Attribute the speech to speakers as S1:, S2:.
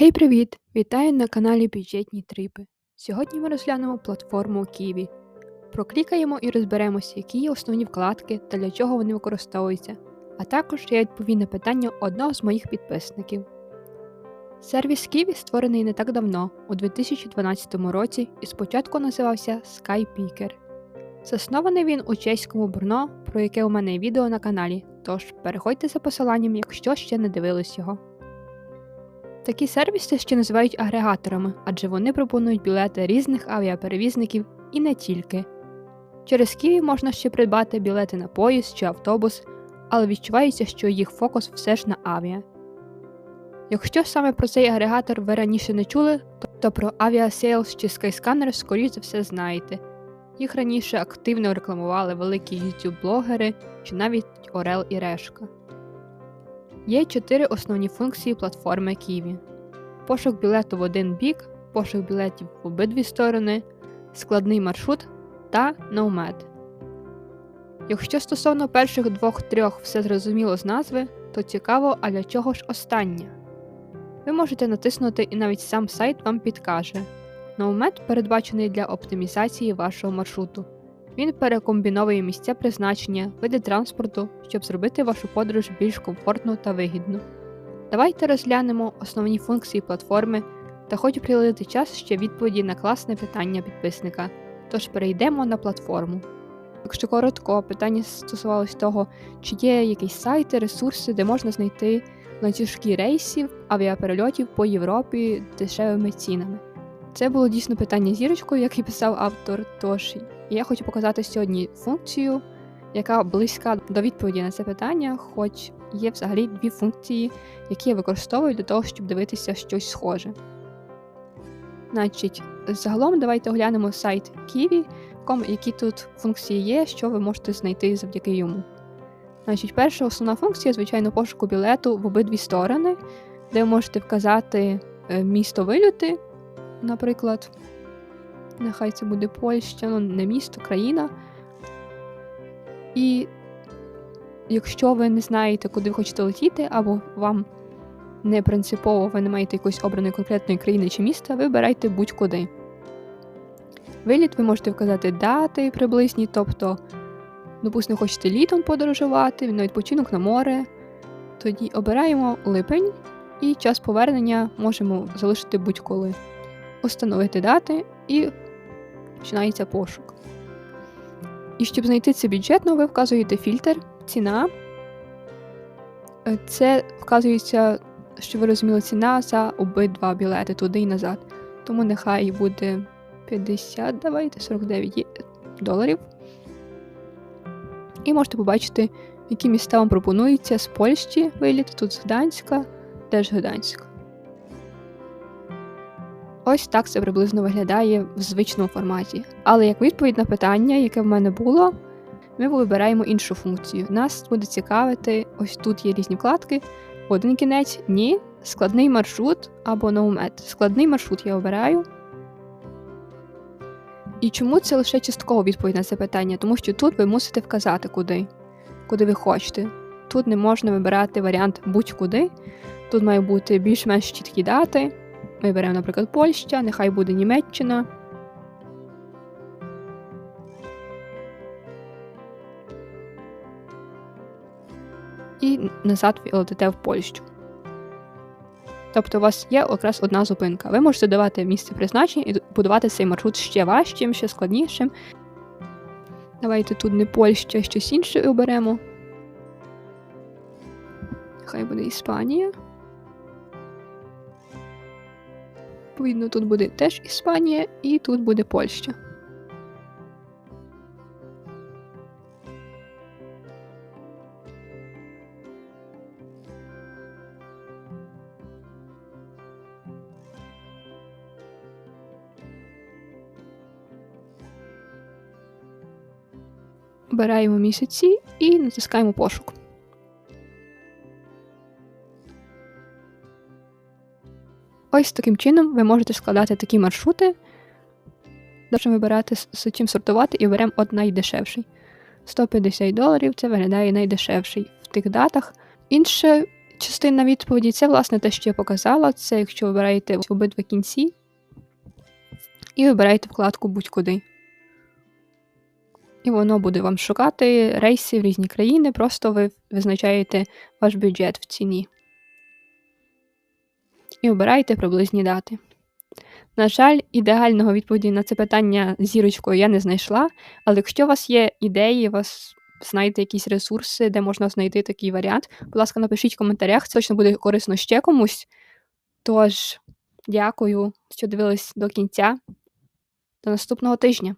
S1: Гей, привіт! Вітаю на каналі Бюджетні Трипи. Сьогодні ми розглянемо платформу Kiwi. Проклікаємо і розберемося, які є основні вкладки та для чого вони використовуються, а також я відповім на питання одного з моїх підписників. Сервіс Kiwi створений не так давно, у 2012 році, і спочатку називався SkyPicker. Заснований він у чеському Брно, про яке у мене є відео на каналі, тож переходьте за посиланням, якщо ще не дивились його. Такі сервіси ще називають агрегаторами, адже вони пропонують білети різних авіаперевізників і не тільки. Через Київ можна ще придбати білети на поїзд чи автобус, але відчувається, що їх фокус все ж на авіа. Якщо саме про цей агрегатор ви раніше не чули, то про Aviasales чи Skyscanner скоріш за все знаєте. Їх раніше активно рекламували великі YouTube-блогери чи навіть Орел і Решка. Є чотири основні функції платформи Kiwi: пошук білету в один бік, пошук білетів в обидві сторони, складний маршрут та Nomad. Якщо стосовно перших двох-трьох все зрозуміло з назви, то цікаво, а для чого ж останнє? Ви можете натиснути і навіть сам сайт вам підкаже. Nomad передбачений для оптимізації вашого маршруту. Він перекомбіновує місця призначення, види транспорту, щоб зробити вашу подорож більш комфортну та вигідну. Давайте розглянемо основні функції платформи та хочу приділити час ще відповіді на класне питання підписника. Тож перейдемо на платформу. Якщо коротко, питання стосувалось того, чи є якісь сайти, ресурси, де можна знайти ланцюжки рейсів, авіаперельотів по Європі дешевими цінами. Це було дійсно питання зірочкою, як і писав автор, тож я хочу показати сьогодні функцію, яка близька до відповіді на це питання, хоч є взагалі дві функції, які я використовую для того, щоб дивитися щось схоже. Значить, загалом давайте оглянемо сайт Kiwi, які тут функції є, що ви можете знайти завдяки йому. Значить, Перша основна функція, звичайно, пошуку білету в обидві сторони, де ви можете вказати е, місто вильоти, наприклад. Нехай це буде Польща, ну не місто, країна. І якщо ви не знаєте, куди ви хочете летіти, або вам не принципово ви не маєте якоїсь обраної конкретної країни чи міста, вибирайте будь-куди. Виліт ви можете вказати дати приблизні, тобто, допустимо, хочете літом подорожувати, на відпочинок на море. Тоді обираємо липень і час повернення можемо залишити будь-коли. Установити дати і починається пошук. І щоб знайти це бюджетно, ви вказуєте фільтр, ціна. Е, це вказується, що ви розуміли, ціна за обидва білети туди і назад. Тому нехай буде 50, давайте 49 доларів. І можете побачити, які міста вам пропонуються з Польщі виліт, тут з Гданська, теж Гданська. Ось так це приблизно виглядає в звичному форматі. Але як відповідь на питання, яке в мене було, ми вибираємо іншу функцію. Нас буде цікавити, ось тут є різні вкладки. Один кінець ні, складний маршрут або ноумет. Складний маршрут я обираю. І чому це лише частково відповідь на це питання? Тому що тут ви мусите вказати куди, куди ви хочете. Тут не можна вибирати варіант будь-куди. Тут має бути більш-менш чіткі дати. Ми беремо, наприклад, Польща, нехай буде Німеччина. І назад летите в Польщу. Тобто у вас є якраз одна зупинка. Ви можете давати місце призначення і будувати цей маршрут ще важчим, ще складнішим. Давайте тут не Польща, щось інше оберемо. Хай буде Іспанія. Відповідно, тут буде теж Іспанія і тут буде Польща. Обираємо місяці і натискаємо пошук. Ось таким чином ви можете складати такі маршрути, Можемо вибирати з чим сортувати і беремо от найдешевший. 150 доларів це виглядає найдешевший в тих датах. Інше, частина відповіді це, власне, те, що я показала. Це якщо вибираєте обидва кінці і вибираєте вкладку будь-куди. І воно буде вам шукати рейси в різні країни, просто ви визначаєте ваш бюджет в ціні. І обираєте приблизні дати. На жаль, ідеального відповіді на це питання зірочкою я не знайшла, але якщо у вас є ідеї, у вас знаєте якісь ресурси, де можна знайти такий варіант, будь ласка, напишіть в коментарях, це точно буде корисно ще комусь. Тож, дякую, що дивились до кінця. До наступного тижня.